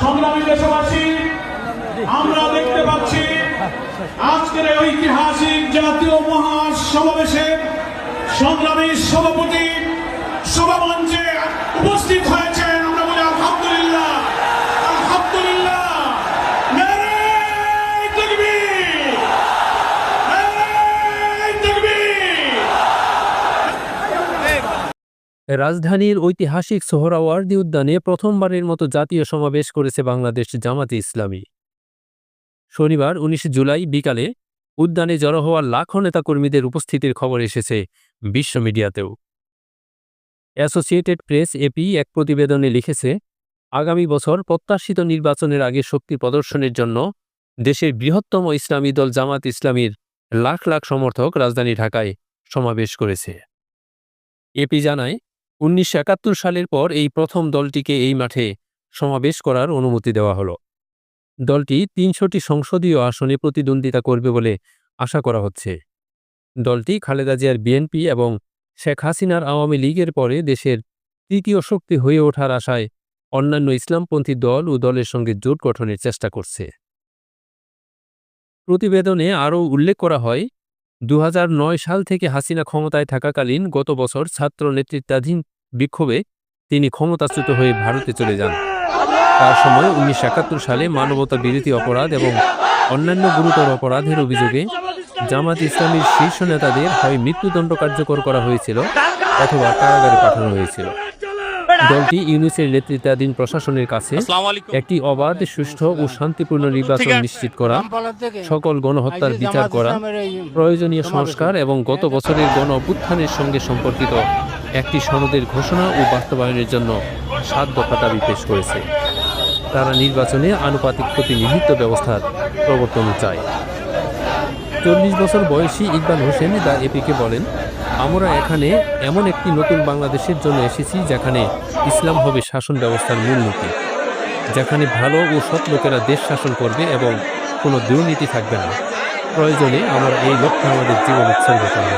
সংগ্রামী দেশবাসী আমরা দেখতে পাচ্ছি আজকের ঐতিহাসিক জাতীয় মহাসমাবেশে সংগ্রামী সভাপতি সভামঞ্চে উপস্থিত হয়েছেন রাজধানীর ঐতিহাসিক সোহরাওয়ার্দী উদ্যানে প্রথমবারের মতো জাতীয় সমাবেশ করেছে বাংলাদেশ জামাতে ইসলামী। শনিবার, উনিশে জুলাই বিকালে উদ্যানে জড়ো হওয়া লাখো নেতাকর্মীদের উপস্থিতির খবর এসেছে বিশ্ব মিডিয়াতেও। অ্যাসোসিয়েটেড প্রেস এপি এক প্রতিবেদনে লিখেছে, আগামী বছর প্রত্যাশিত নির্বাচনের আগে শক্তি প্রদর্শনের জন্য দেশের বৃহত্তম ইসলামী দল জামাত ইসলামীর লাখ লাখ সমর্থক রাজধানী ঢাকায় সমাবেশ করেছে। এপি জানায় উনিশশো একাত্তর সালের পর এই প্রথম দলটিকে এই মাঠে সমাবেশ করার অনুমতি দেওয়া হলো। দলটি তিনশোটি সংসদীয় আসনে প্রতিদ্বন্দ্বিতা করবে বলে আশা করা হচ্ছে। দলটি খালেদা জিয়ার বিএনপি এবং শেখ হাসিনার আওয়ামী লীগের পরে দেশের তৃতীয় শক্তি হয়ে ওঠার আশায় অন্যান্য ইসলামপন্থী দল ও দলের সঙ্গে জোট গঠনের চেষ্টা করছে। প্রতিবেদনে আরও উল্লেখ করা হয় দু হাজার নয় সাল থেকে হাসিনা ক্ষমতায় থাকাকালীন গত বছর ছাত্র নেতৃত্বাধীন বিক্ষোভে তিনি ক্ষমতাচ্যুত হয়ে ভারতে চলে যান। তার সময় উনিশশো একাত্তর সালে মানবতা বিরোধী অপরাধ এবং অন্যান্য গুরুতর অপরাধের অভিযোগে জামাত ইসলামীর শীর্ষ নেতাদের হয় মৃত্যুদণ্ড কার্যকর করা হয়েছিল অথবা কারাগারে পাঠানো হয়েছিল। দলটি ইউনিসের নেতৃত্বাধীন প্রশাসনের কাছে একটি অবাধ সুষ্ঠু ও শান্তিপূর্ণ নির্বাচন নিশ্চিত করা সকল গণহত্যার বিচার করা প্রয়োজনীয় সংস্কার এবং গত বছরের গণ অভ্যুত্থানের সঙ্গে সম্পর্কিত একটি সনদের ঘোষণা ও বাস্তবায়নের জন্য সাত দফা দাবি পেশ করেছে। তারা নির্বাচনে আনুপাতিক প্রতিনিধিত্ব ব্যবস্থার প্রবর্তন চায়। চল্লিশ বছর বয়সী ইকবাল হোসেন দা এপিকে বলেন, আমরা এখানে এমন একটি নতুন বাংলাদেশের জন্য এসেছি যেখানে ইসলাম হবে শাসন ব্যবস্থার মূলনীতি যেখানে ভালো ও সৎ লোকেরা দেশ শাসন করবে এবং কোনো দুর্নীতি থাকবে না। প্রয়োজনে আমরা এই লক্ষ্যে আমাদের জীবন উৎসর্গ করব।